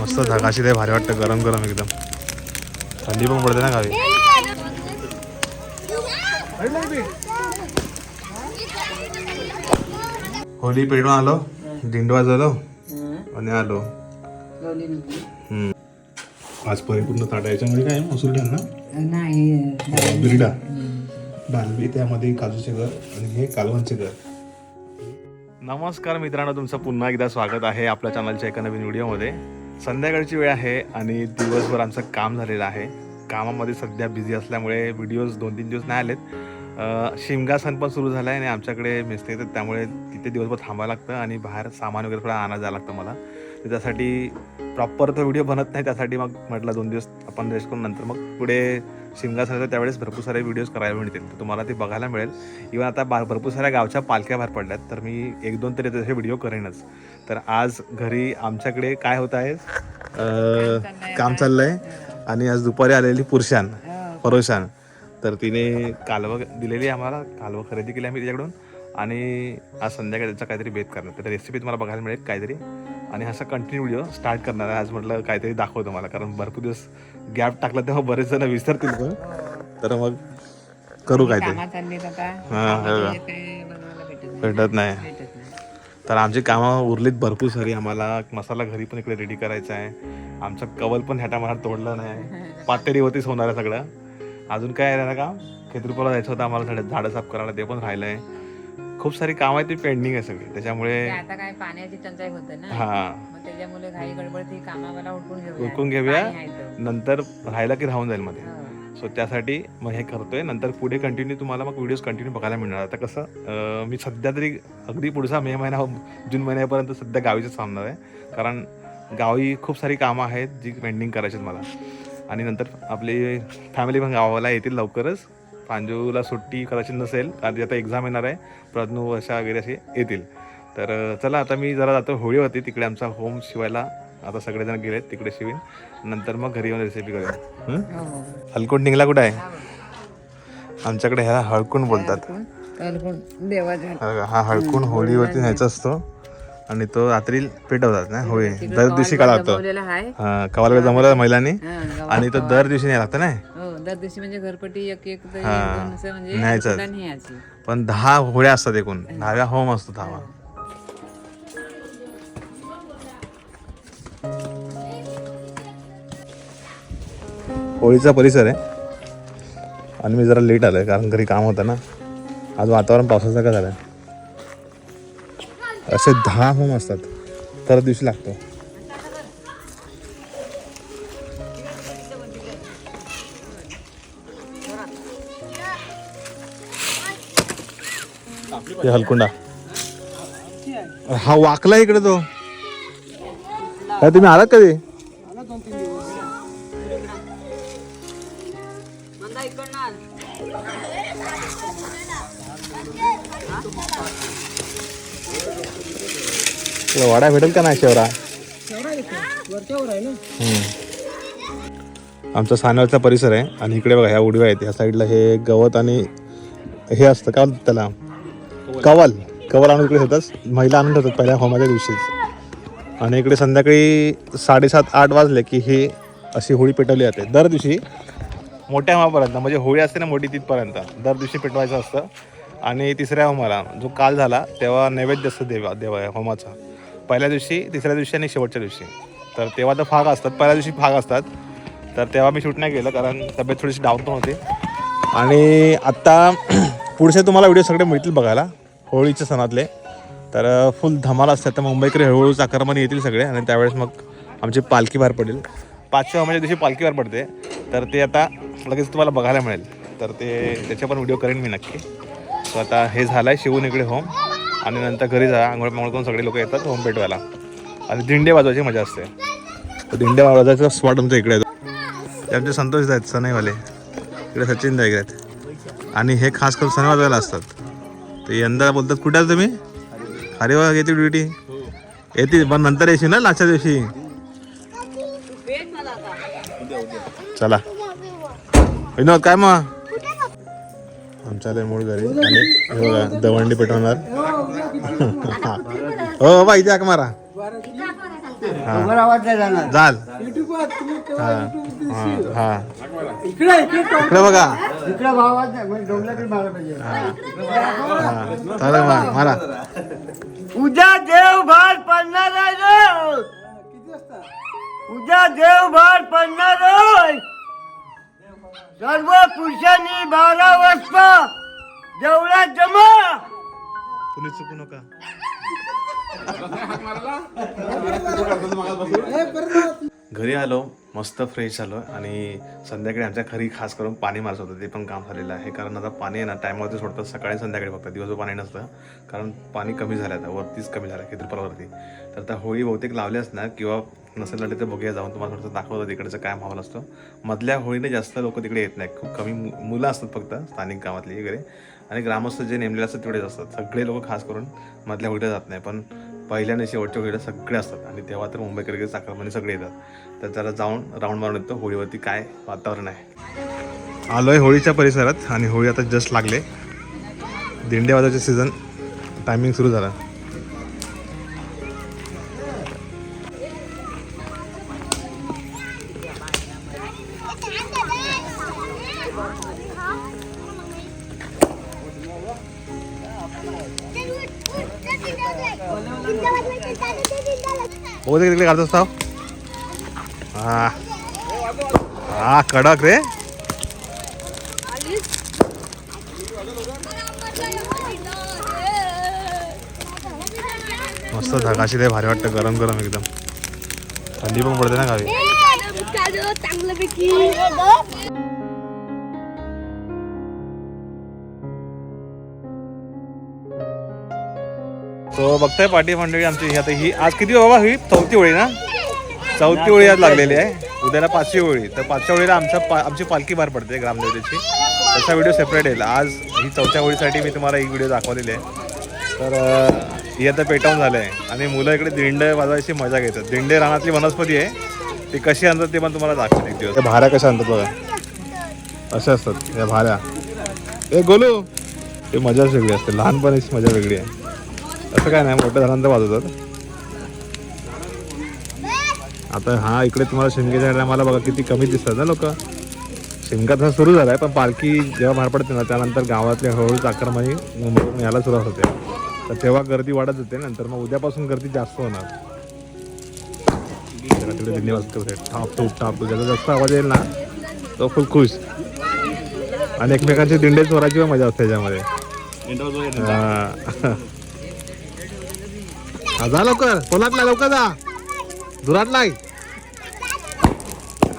मस्त धगाशी ते भारी वाटतं गरम गरम एकदम. थंडी पण पडते ना गावी. होली पेटून आलो दिंड वाजवलो आणि आलो. हम्म. आज परिपूर्ण ताटा याच्यामध्ये काय मसूर डाळ ना? बिरडा. डालबी त्यामध्ये काजूचे घर आणि हे कालवणचे घर. नमस्कार मित्रांनो तुमचं पुन्हा एकदा स्वागत आहे आपल्या चॅनलच्या एका नवीन व्हिडिओमध्ये संध्याकाळची वेळ आहे आणि दिवसभर आमचं काम झालेलं आहे. कामामध्ये सध्या बिझी असल्यामुळे व्हिडिओज दोन तीन दिवस नाही आलेत. शिमगा सण पण सुरू झाला आहे आणि आमच्याकडे मिस्त्री येतात त्यामुळे तिथे दिवसभर थांबावं लागतं आणि बाहेर सामान वगैरे थोडं आणायला जावं लागतं मला. त्यासाठी प्रॉपर तो व्हिडिओ बनत नाही त्यासाठी मग म्हटलं दोन दिवस आपण रेस्ट करून नंतर मग पुढे शिमगा सणाचा त्यावेळेस भरपूर सारे व्हिडिओज करायला मिळतील. तर तुम्हाला ते बघायला मिळेल. इव्हन आता बा भरपूर साऱ्या गावच्या पालख्या बाहेर पडल्यात तर मी एक दोन तरी तसे व्हिडिओ करेनच. तर आज घरी आमच्याकडे काय होत आहे? काम चाललंय. आणि आज दुपारी आलेली पुरुषान परोशान. तर तिने कालवं दिलेली आहे आम्हाला कालवं खरेदी केली आम्ही तिच्याकडून. आणि आज संध्याकाळी त्याचा काहीतरी बेत करणार. तर रेसिपी तुम्हाला बघायला मिळेल काहीतरी. आणि असा कंटिन्यू व्हिडिओ स्टार्ट करणार आहे. आज म्हटलं काहीतरी दाखवतो मला कारण भरपूर दिवस गॅप टाकला तेव्हा बरेच जण विसरतील पण. तर मग करू काहीतरी. हा, हो. भेटत नाही. तर आमची कामं उरलीत भरपूर सारी. आम्हाला मसाला घरी पण इकडे रेडी करायचा आहे. आमचं कवल पण ह्या टायमाला तोडलं नाही. पातेरीवरतीच होणार आहे सगळं. अजून काय आहे ना काम? खेत्रीपूरला जायचं होतं आम्हाला झाडं झाडं साफ करायला ते पण राहिलं आहे खूप सारी कामं आहेत ती पेंडिंग आहे सगळी. त्याच्यामुळे आता काय पाण्याची टंचाई होते ना? हा. मग त्याच्यामुळे घाई गडबड ती कामाला उठून घेऊया. उरकून घेऊया. पाणी आहे तर. नंतर राहिलं की राहून जाईल मध्ये. हो. सो त्यासाठी मग हे करतोय. नंतर पुढे कंटिन्यू तुम्हाला मग व्हिडिओज कंटिन्यू बघायला मिळणार. आता कसं अं, मी सध्या तरी अगदी पुढचा मे महिना जून महिन्यापर्यंत सध्या गावीच थांबणार आहे. कारण गावी खूप सारी कामं आहेत जी पेंडिंग करायची आहेत मला. आणि नंतर आपली फॅमिली पण गावाला येतील लवकरच. प्रांजूला सुट्टी कदाचित नसेल आधी आता एक्झाम येणार आहे. प्रज्ञू वर्षा वगैरे असे येतील. तर चला आता मी जरा जातो होळी होती तिकडे आमचा होम शिवायला आता सगळेजण गेलेत तिकडे शिवीन. नंतर मग घरी येऊन रेसिपी करूया. हं? हलकुंड निघला कुठं आहे. आमच्याकडे ह्याला हळकुंड बोलतात. हा हा हळकुंड होळीवरती न्यायचा असतो. आणि तो रात्री पेटवतात ना होळी दर दिवशी का लागतो जमवलेला आहे. हा कवाल जमवला महिलांनी. हा, आणि तो दर दिवशी न्यायला लागतं ना. हो दर दिवशी म्हणजे घरपट्टी एक एक हा. असं म्हणजे पण दहा होळ्या असतात एकूण. दहाव्या होम असतो दहावा. होळीचा परिसर आहे. आणि मी जरा लेट आलोय कारण घरी काम होतं ना. आज वातावरण पावसाचं का झालं असे दहा होम असतात. तर दिवशी लागतो. ते हलकुंडा. हा वाकला इकडे तो. काय तुम्ही आलात कधी? तुला वाडा भेटेल का नाही शेवरा? आमचा सानवचा परिसर आहे आणि इकडे बघा ह्या उडव्या आहेत. ह्या साईडला हे गवत आणि हे असतं काय त्याला? कवल. कवल आणून इकडे ठेवतात. महिला आणून ठेवतात पहिल्या होमाच्या दिवशीच. आणि इकडे संध्याकाळी साडेसात आठ वाजले की ही अशी होळी पेटवली जाते. दर दिवशी मोठ्या मापर्यंत म्हणजे होळी असते ना मोठी तिथपर्यंत. दर दिवशी पेटवायचं असतं. आणि तिसऱ्या होमाला जो काल झाला तेव्हा नैवेद्य असतं देवा देवा होमाचा. पहिल्या दिवशी तिसऱ्या दिवशी आणि शेवटच्या दिवशी. तर तेव्हा तर फाग असतात पहिल्या दिवशी फाग असतात. तर तेव्हा मी शूट नाही केलं कारण तब्येत थोडीशी डाऊन पण होती. आणि आत्ता पुढचे तुम्हाला व्हिडिओ सगळे मिळतील बघायला होळीच्या सणातले. तर फुल धमाल असतात तर मुंबईकडे हळूहळू आक्रमण येतील सगळे आणि त्यावेळेस मग आमची पालखी बाहेर पडेल. पाचशे होमाच्या दिवशी पालखी बाहेर पडते. तर ते आता लगेच तुम्हाला बघायला मिळेल. तर ते त्याचे पण व्हिडिओ करेन मी नक्की. सो आता हे झालं आहे शिवून इकडे होम आणि नंतर घरी जा आंघोळ पांघोळ करून सगळे लोक येतात होम पेटवायला आणि दिंडे वाजवायची मजा असते. तर दिंडे वाजवायचा स्पॉट आमचा इकडे येतो. ते आमचे संतोष आहेत सनईवाले. इकडे सचिन दाईक आहेत. आणि हे खास करून सण वाजवायला असतात. ते यंदा बोलतात कुठे आहात तुम्ही? अरे वा येते ड्युटी येते पण नंतर येशील ना लास्टच्या दिवशी. चला. विनोद काय मग? आमच्या लय मूळ घरी. आणि हे बघा दवंडी पेटवणार. हो बाबा इथे हाक मारा. आवाज नाही जाणार जाल. हा. हा इकडे इकडे इकडे बघा. इकडे भावाज नाही म्हणजे डोंगराकडे मारा पाहिजे हा चालेल मारा. उद्या देव भार पडणार आहे रे. उद्या देव भार पडणार आहे. सर्व पुरुषांनी बारा वाजता देवळात जमा. कुणी चुकू नका. घरी आलो. मस्त फ्रेश झालो आणि संध्याकाळी आमच्या घरी खास करून पाणी मारत होतं ते पण काम झालेलं आहे. कारण आता पाणी आहे ना टायमावरती सोडतात सकाळी संध्याकाळी फक्त. दिवसभर पाणी नसतं कारण पाणी कमी झालं आता वरतीच कमी झालं कित्रपालावरती तर आता होळी बहुतेक लावली असणार किंवा नसेल लावली तर बघूया जाऊन तुम्हाला थोडंसं दाखवतं तिकडचं काय माहोल असतो. मधल्या होळीने जास्त लोक तिकडे येत नाही खूप कमी मुलं असतात फक्त स्थानिक गावातली वगैरे. आणि ग्रामस्थ जे नेमलेले असतात तेवढेच असतात. सगळे लोक खास करून मधल्या होळीला जात नाही. पण पहिल्या आणि शेवटच्या होळीला सगळे असतात. आणि तेव्हा तर मुंबईकर वगैरे सगळे येतात. तर जरा जाऊन राऊंड मारून येतो होळीवरती काय वातावरण आहे. आलो आहे होळीच्या परिसरात आणि होळी आता जस्ट लागले. दिंडे वाजायचे सीझन टायमिंग सुरू झाला. हो तिकडे हा. हा कडक रे. मस्त धगाशी ते भारी वाटतं गरम गरम एकदम. थंडी पण पडते ना गावी. चांगल्यापैकी तो बघताय पाठी मंडळी आमची. ही आता ही आज किती बाबा? ही चौथी होळी ना? चौथी होळी आज लागलेली आहे. उद्याला पाचवी होळी. तर पाचव्या होळीला आमच्या पा आमची पालखी बाहेर पडते ग्रामदेवतेची. त्याचा व्हिडिओ सेपरेट येईल आज ही चौथ्या होळीसाठी मी तुम्हाला एक व्हिडिओ दाखवलेली आहे. तर ही आता पेटावून झालं आहे आणि मुलं इकडे दिंडे वाजवायची मजा घेतात. दिंडे रानातली वनस्पती आहे. ती कशी आणतात ते पण तुम्हाला दाखवते एक दिवस. भाऱ्या कशा आणतात बघा. अशा असतात. या भाऱ्या. ए गोलू. ते मजाच वेगळी असते. लहानपणीची मजा वेगळी आहे. असं काय नाही मोठ्या झाल्यानंतर वाजवतात. आता हा इकडे तुम्हाला शिमग्याच्या टायमाला बघा किती कमी दिसतात ना लोक. शिमगा सुरू झालाय पण पालखी जेव्हा बाहेर पडते ना त्यानंतर गावातले हळूहळू चाकरमानी मुंबईवरून यायला सुरुवात होते. तर तेव्हा गर्दी वाढत होते नंतर मग उद्यापासून गर्दी जास्त होणार. दिंडी वाजते टाप टूप टाप. ज्याचा जास्त आवाज येईल ना तो फुल खुश. आणि एकमेकांची दिंडे चोराची मजा असते त्याच्यामध्ये जा लवकर. पोलातला लवकर जा. दुरातला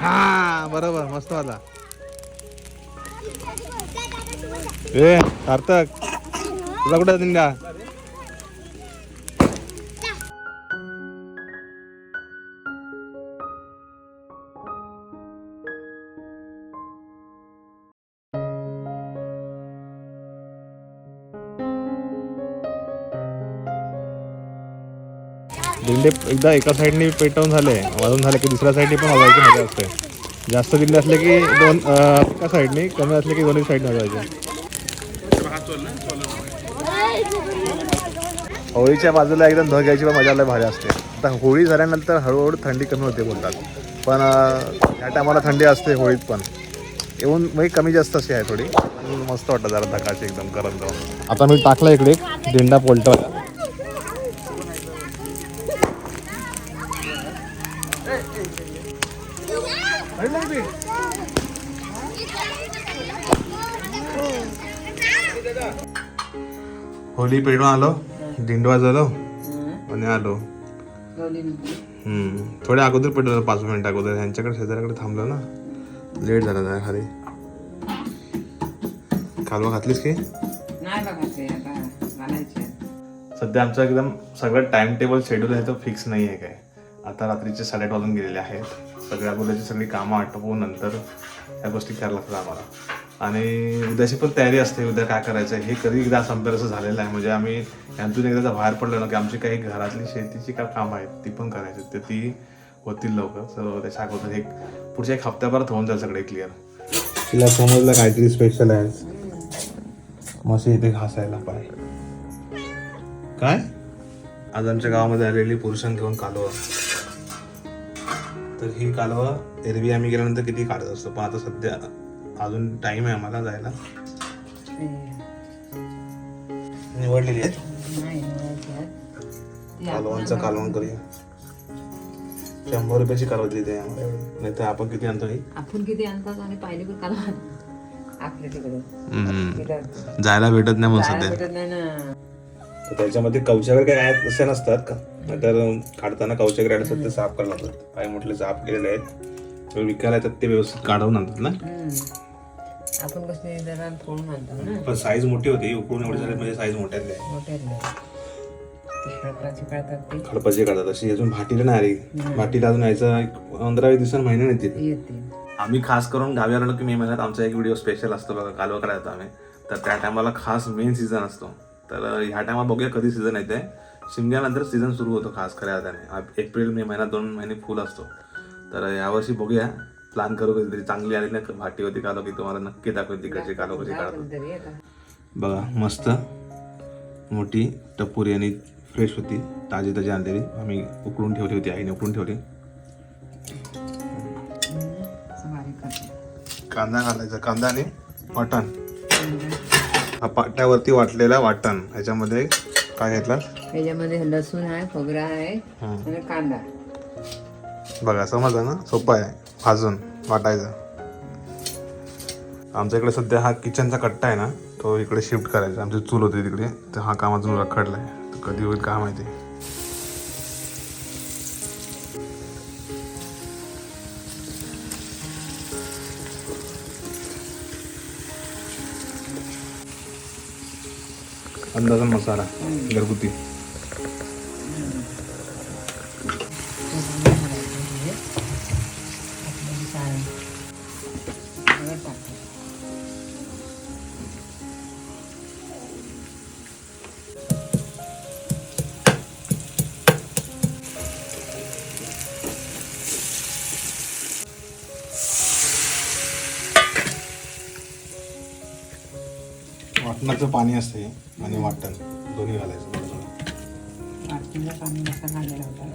हा बरोबर. मस्त वाला ए सार्थक. तुला कुठं दिंडा दिंडे एकदा एका साईडने पेटवून झाले वाजून झाले की दुसऱ्या साईडने पण वाजवायची मजा असते. जास्त दिंडे असले की दोन एका साईडने कमी असले की दोन्ही साईड वाजवायचे. होळीच्या बाजूला एकदम धग घ्यायची पण मजा भारी असते. आता होळी झाल्यानंतर हळूहळू थंडी कमी होते बोलतात. पण ह्या टायमाला थंडी असते होळीत पण. येऊन म्हणजे कमी जास्त अशी आहे थोडी. मस्त वाटतं जरा धकाची एकदम गरम गरम. आता मी टाकला इकडे दिंडा पोलटवाला होळी पेटून आलो दिंड वाजवलो आणि आलो. हम्म. थोड्या अगोदर पेटवलं पाच मिनिट अगोदर. ह्यांच्याकडे शेजाऱ्याकडे थांबलो ना. लेट झाला जरा खाली. कालवा घातलीस की? सध्या आमचं एकदम सगळं टाइम टेबल शेड्यूल आहे तो फिक्स नाही आहे काय. आता रात्रीचे साडेआठ वाजून गेलेले आहेत. सगळ्या अगोदरची सगळी कामं आटोपवून नंतर या गोष्टी करायला लागतात आम्हाला. आणि उद्याची पण तयारी असते उद्या काय करायचं हे कधी एकदा असं झालेलं आहे. म्हणजे आम्ही यांतून एकदा बाहेर पडलो ना की आमची काही घरातली शेतीची काय कामं आहेत ती पण करायची. तर ती होतील लवकर. सो त्याच्या अगोदर एक पुढच्या एक हप्त्याभरात होऊन जाईल सगळे क्लिअर तिला समजलं काहीतरी स्पेशल आहे. मस्त इथे घासायला पाय. काय? आज आमच्या गावामध्ये आलेली पुरुषां घेऊन कालवा. तर ही कालवा एरवी आम्ही गेल्यानंतर किती काढत असतो? पण आता सध्या अजून टाइम आहे आम्हाला जायला. निवडलेली आहेत? कालवांचं कालवण करूया. शंभर रुपयाची कालवा दिली आम्हाला. नाही तर आपण किती आणतो ही? आपण किती आणतात आणि पाहिली पण कालवा आपल्या तिकडे. तिथं जायला भेटत नाही जायला सध्या. तर त्याच्यामध्ये कवच्या वगैरे काय आहेत तसे नसतात का? नाहीतर काढताना कवच्या वगैरे असतात ते साफ करायला लागतात काही म्हटले साफ केलेले आहेत. विकायला येतात ते व्यवस्थित काढवून आणतात ना. आपण कसं जरा फोडून आणतो ना. पण साईज मोठी होती. उकडून एवढी झाली म्हणजे साईज मोठ्यातली आहे. मोठ्यातले ते ते. खडपाची काढतात अशी अजून भाटीला नाही आली. भाटीला अजून यायचं एक पंधरा वीस दिवसांनी महिने येतील. येते आम्ही खास करून गावी आलो की मे महिन्यात आमचा एक व्हिडिओ स्पेशल असतो बघा कालवा करायचा आम्ही. तर त्या टायमाला खास मेन सीझन असतो. तर ह्या टायमाला बघूया कधी सीझन येते. शिमग्यानंतर सीझन सुरू होतो खास खऱ्या अर्थाने. एप्रिल मे महिना दोन महिने फुल असतो. तर यावर्षी बघूया. प्लॅन करू कधीतरी चांगली आली ना भाटी होती कालो की तुम्हाला नक्की दाखवेल तिकडची कालो कशी काढतो बघा मस्त. मोठी टपुरी आणि फ्रेश होती ताजी ताजी आणलेली आम्ही उकडून ठेवली होती आईने उकडून ठेवली. कांदा घालायचा कांदा आणि वाटण. हा पाट्यावरती वाटलेला वाटण. ह्याच्यामध्ये काय घेतलं त्याच्यामध्ये लसूण आहे खोबरा आहे आणि कांदा. बघा समजलं ना? सोपं आहे. भाजून वाटायचं. आमच्या इकडे सध्या हा किचनचा कट्टा आहे ना तो इकडे शिफ्ट करायचा. आमची चूल होती तिकडे तर हा काम अजून आहे तर कधी होईल का माहिती. अंदाजा मसाला घरगुती. वाटणाचं पाणी असते आणि वाटण. दोन्ही घालायचं. वाटणीला पाणी मसाला घालायला होता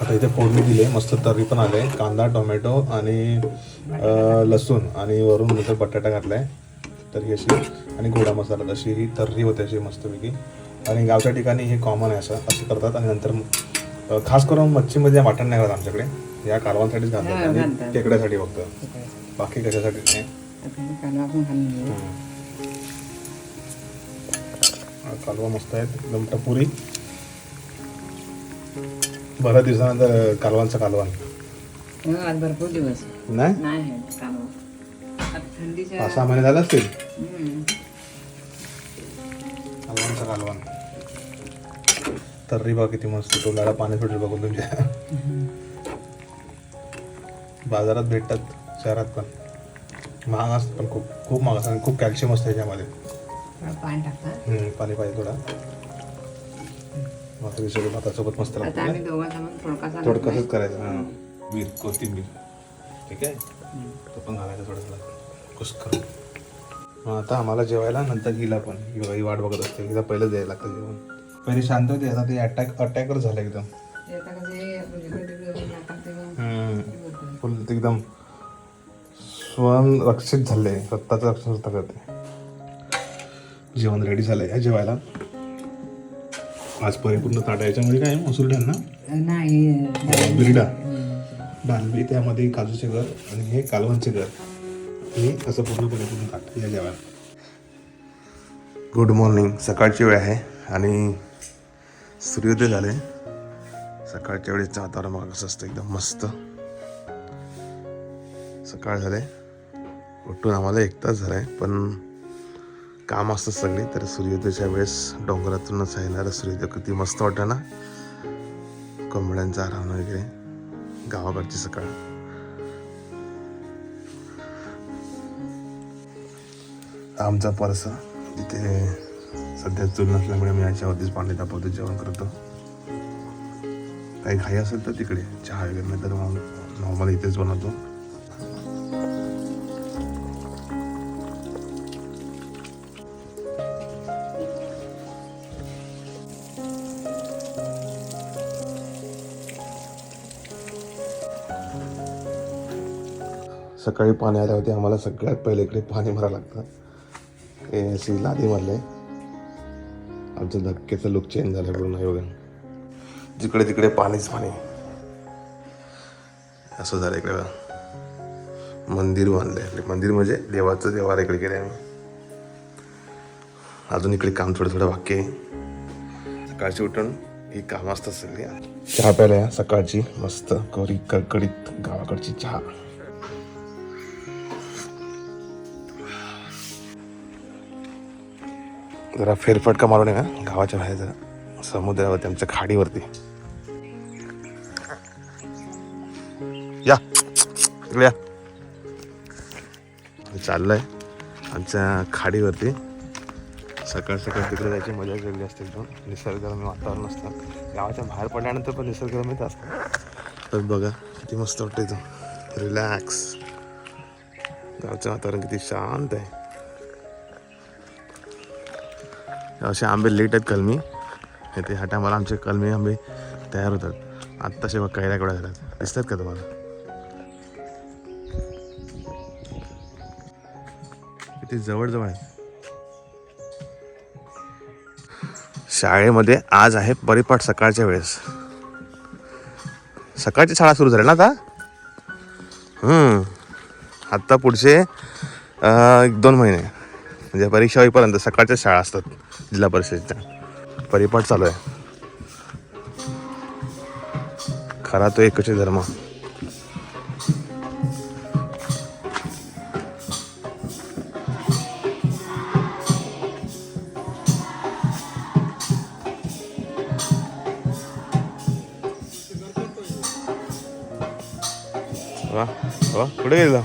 आता इथे फोडणी दिली आहे. मस्त तर्री पण आले कांदा टोमॅटो आणि अं, लसूण आणि वरून नंतर बटाटा घातलाय. तर्री अशी आणि गोडा मसाला. तशी ही तर्री होते अशी मस्तपैकी. आणि गावच्या ठिकाणी हे कॉमन आहे असं. असं करतात. आणि नंतर अं, खास करून मच्छीमध्ये वाटण नाही घालत आमच्याकडे. या कालवांसाठीच घालतात आणि घालतात. खेकड्यासाठी फक्त. बाकी कशासाठी नाही. पण घालून कालवा मस्त आहेत. एकदम टपुरी. बऱ्याच दिवसानंतर कालवांचा कालवान हो, आज भरपूर दिवस. नाही? नाही आहे कांदा आता थंडीच्या पाच सहा महिने झाले असतील? हम्म. कालवांचा कालवान तर्री बघा किती मस्त. तोंडाला पाणी सुटेल बघून तुमच्या. बाजारात भेटतात शहरात पण. महाग असतात पण खूप खूप महाग असतात आणि खूप कॅल्शियम असतं ह्याच्यामध्ये. थोडं पाणी टाकतात हम्म, पाणी पाहिजे थोडा. भाकरी सोबत भातासोबत मस्त आता लागतं आम्ही दोघांचा पण थोडकासा थोडं घातलाय. कसंच करायचं हां. मीठ कोथिंबीर. ठीक आहे? तो पण घालायचा थोडं कुस करून मग आता आम्हाला जेवायला नंतर हिला पण. ही बघा ही वाट बघत असते. हिला पहिलं द्यायला लागतं जेवण. पहिले शांत होते आता ते अटॅक अटॅकवर झालं एकदम. ते आता कसे आपण जिकडे एकदम स्वरक्षित झाले स्वतःचं रक्षण स्वतः करते. जेवण रेडी झालंय या जेवायला. आज परिपूर्ण ताटा याच्यामध्ये काय आहे? मसूर डाळ ना? नाही बिरडा. डालबी त्यामध्ये काजूचे घर आणि हे कालवणचे घर. हे असं पूर्णपणे पूर्ण ताट या जेवायला. गुड मॉर्निंग सकाळची वेळ आहे आणि सूर्योदय झाले सकाळच्या वेळेस वातावरण कसं असतं. एकदम मस्त. सकाळ झाले उठून आम्हाला एक तास झाला आहे पण काम असतं सगळी तर सूर्योदयाच्या वेळेस डोंगरातूनच येणारा सूर्योदय किती मस्त वाटतं ना? कोंबड्यांचा आराम वगैरे गावाकडची सकाळ. आमचा परसा तिथे सध्या चूल नसल्यामुळे मी याच्यावरतीच पाणी तापवतो जेवण करतो. काही घाई असेल तर तिकडे चहा वगैरे नाही तर मग नॉर्मल इथेच बनवतो. सकाळी पाणी आल्यावरती आम्हाला सगळ्यात पहिले इकडे पाणी भरावं लागतं. हे अशी लादी मारले आमचं धक्क्याचं लुक चेंज झालं पूर्ण योगन जिकडे तिकडे पाणीच पाणी. असं झालं इकडे. मंदिर मंदिर आहे मंदिर म्हणजे देवाचं देवाला इकडे केलं आम्ही. अजून इकडे काम थोडं थोडं बाकी आहे. सकाळची उठून ही काम असतात सगळी चहा प्यायला या सकाळची मस्त कोरी कडकडीत गावाकडची चहा. जरा फेरफटका मारून आहे ना गावाच्या बाहेर जरा समुद्रावरती आमच्या खाडीवरती. या. इकडे या. चाललंय. आमच्या खाडीवरती. सकाळ सकाळ तिकडे जायची मजा वेगळी असते एकदम निसर्गरम्य वातावरण असतं. गावाच्या बाहेर पडल्यानंतर पण निसर्गरम्यच असतं. तर बघा किती मस्त वाटतं इथं. रिलॅक्स गावचं वातावरण किती शांत आहे. असे आंबे लेट आहेत कलमी. ते ह्या टायमाला आमचे कलमी आंबे तयार होतात. आत्ताशे बघ कैऱ्या केवढ्या झाल्यात. दिसतात का तुम्हाला? ते जवळजवळ आहे शाळेमध्ये आज आहे परिपाठ सकाळच्या वेळेस. सकाळची शाळा सुरू झाली ना आता? आत्ता पुढचे एक दोन महिने. म्हणजे परीक्षा होईपर्यंत सकाळच्या शाळा असतात. जिल्हा परिषदेचा. परिपाठ चालू आहे. खरा तो एकच धर्म. वा वा कुठे गेला?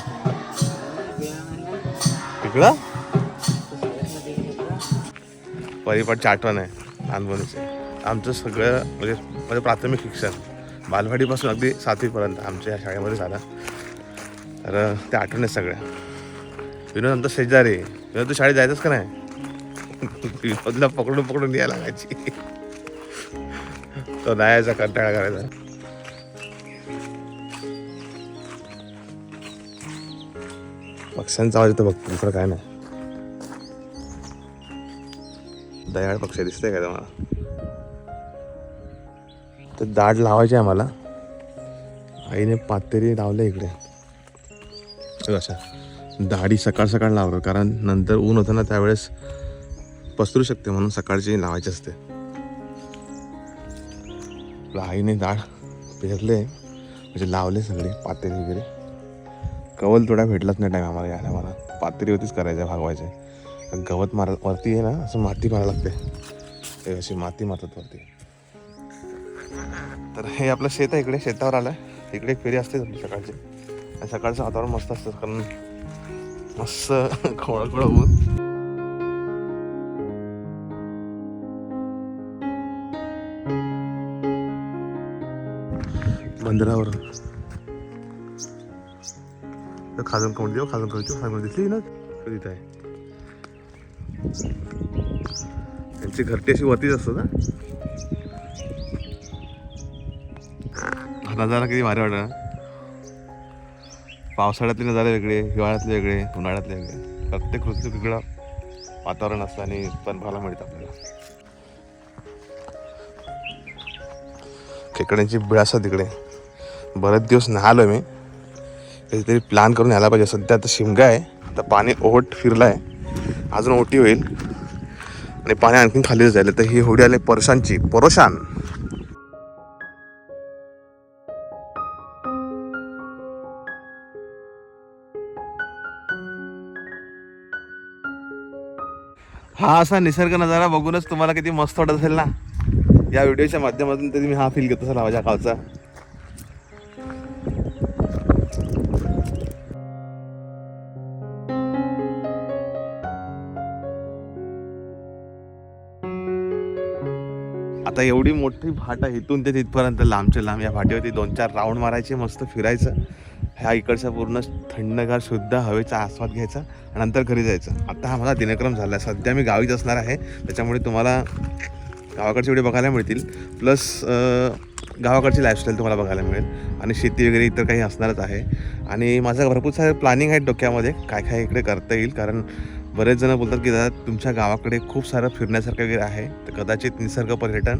इकडं परिपाठची आठवण आहे लहानपणीचे. आमचं सगळं म्हणजे म्हणजे प्राथमिक शिक्षण. बालवाडीपासून अगदी सातवीपर्यंत आमच्या या शाळेमध्ये झालं. तर त्या आठवण आहेत सगळ्या. विनोद आमचा शेजारी. विनोद तू शाळेत जायचंच का नाही? विनोदला पकडून पकडून यायला लागायची. तो नाही यायचा कंटाळा करायचा. पक्ष्यांचा आवाज येतो बघ दुसरं काय नाही. दयाळ पक्ष दिसतंय का तुम्हाला? तर दाढ लावायची आहे आम्हाला. आईने पातेरी लावलं इकडे. अशा दाढी सकाळ सकाळ लावलं कारण नंतर ऊन होतं ना त्यावेळेस पसरू शकते म्हणून सकाळची लावायची असते. आईने दाढ पेरले म्हणजे लावले सगळे पातेरी वगैरे. कवल थोडा भेटलाच नाही टाईम आम्हाला यायला मला होतीच करायचं भागवायचं. गवत मारा वरती आहे ना असं माती मारा लागते. हे अशी माती मारतात वरती. तर हे आपलं शेत आहे इकडे शेतावर आलं इकडे एक फेरी असते आपली सकाळची. आणि सकाळचं वातावरण मस्त असतं कारण मस्त खोळ होऊन. बंदरावर. खाजून कोण देऊ खाजून कोण देऊ खाजून दिसली ना तिथे आहे. त्यांची घरटी अशी वरतीच असतात हा? नजारा किती भारी वाटत पावसाळ्यातले नजारे वेगळे हिवाळ्यातले वेगळे उन्हाळ्यातले वेगळे. प्रत्येक ऋतू वेगळं वातावरण असतं आणि पण पाहायला मिळतं आपल्याला. खेकड्यांची बिळ असतात तिकडे. बरेच दिवस नहालो मी. काहीतरी प्लॅन करून यायला पाहिजे. सध्या आता शिमगा आहे. आता पाणी ओहट फिरला आहे अजून ओटी होईल. आणि पाणी आणखीन खाली जायला तर ही होडी आली परशांची. परोशान. हा असा निसर्ग नजारा बघूनच तुम्हाला किती मस्त वाटत असेल ना? या व्हिडिओच्या माध्यमातून तरी मी हा फील घेत असेल माझ्या गावचा. आता एवढी मोठी फाटा इथून ते तिथपर्यंत लांबच्या लांब. या फाटीवरती दोन चार राऊंड मारायचे मस्त फिरायचं. ह्या इकडचा पूर्ण थंडगार शुद्ध हवेचा आस्वाद घ्यायचा आणि नंतर घरी जायचं. आता हा माझा दिनक्रम झाला. आहे सध्या मी गावीच असणार आहे. त्याच्यामुळे तुम्हाला गावाकडचे व्हिडिओ बघायला मिळतील. प्लस गावाकडची लाईफस्टाईल तुम्हाला बघायला मिळेल. आणि शेती वगैरे इतर काही असणारच आहे. आणि माझं भरपूर सारे प्लॅनिंग आहेत डोक्यामध्ये. काय काय इकडे करता येईल. कारण बरेच जण बोलतात की दादा तुमच्या गावाकडे खूप सारं फिरण्यासारखं वगैरे आहे. तर कदाचित निसर्ग पर्यटन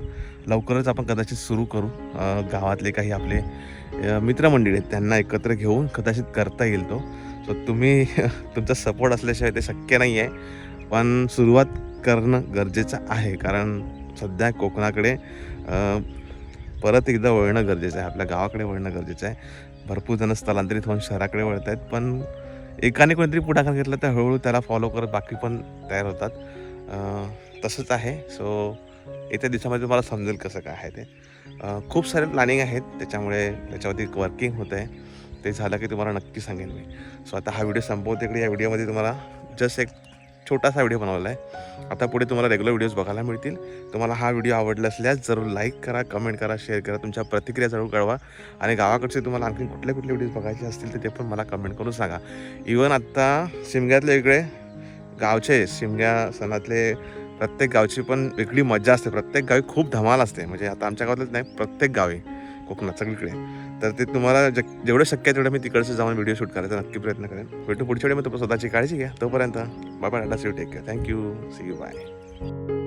लवकरच आपण कदाचित सुरू करू. गावातले काही आपले मित्रमंडळी आहेत त्यांना एकत्र घेऊन कदाचित करता येईल तो. सो तुम्ही तुमचा सपोर्ट असल्याशिवाय ते शक्य नाही आहे पण सुरुवात करणं गरजेचं आहे. कारण सध्या कोकणाकडे परत एकदा वळणं गरजेचं आहे. आपल्या गावाकडे वळणं गरजेचं आहे. भरपूर जण स्थलांतरित होऊन शहराकडे वळत आहेत पण एकाने कोणीतरी पुढाकार घेतला तर हळूहळू त्याला फॉलो करत बाकी पण तयार होतात. तसंच आहे. सो येत्या दिवसामध्ये तुम्हाला समजेल कसं काय आहे ते. खूप सारे प्लॅनिंग आहेत. त्याच्यामुळे त्याच्यावरती वर्किंग होतं आहे. ते झालं की तुम्हाला नक्की सांगेन मी. सो आता हा व्हिडिओ संपवते इकडे. या व्हिडिओमध्ये तुम्हाला जस्ट एक छोटासा व्हिडिओ बनवला आहे. आता पुढे तुम्हाला रेग्युलर व्हिडिओज बघायला मिळतील. तुम्हाला हा व्हिडिओ आवडला असल्यास जरूर लाईक करा कमेंट करा शेअर करा. तुमच्या प्रतिक्रिया जरूर कळवा. आणि गावाकडचे तुम्हाला आणखी कुठले कुठले व्हिडिओज बघायचे असतील तर ते पण मला कमेंट करून सांगा. इवन आत्ता शिमग्यातले वेगळे गावचे शिमग्या सणातले प्रत्येक गावची पण वेगळी मजा असते. प्रत्येक गावी खूप धमाल असते. म्हणजे आता आमच्या गावातच नाही प्रत्येक गावी कोकणात सगळीकडे. तर ते तुम्हाला ज जेवढं शक्य आहे तेवढं मी तिकडचं जाऊन व्हिडिओ शूट करायचा नक्की प्रयत्न करेन. भेटू पुढच्या वेळी मग तुम्ही स्वतःची काळजी घ्या. तोपर्यंत bye bye tata see take care. Thank you see you bye.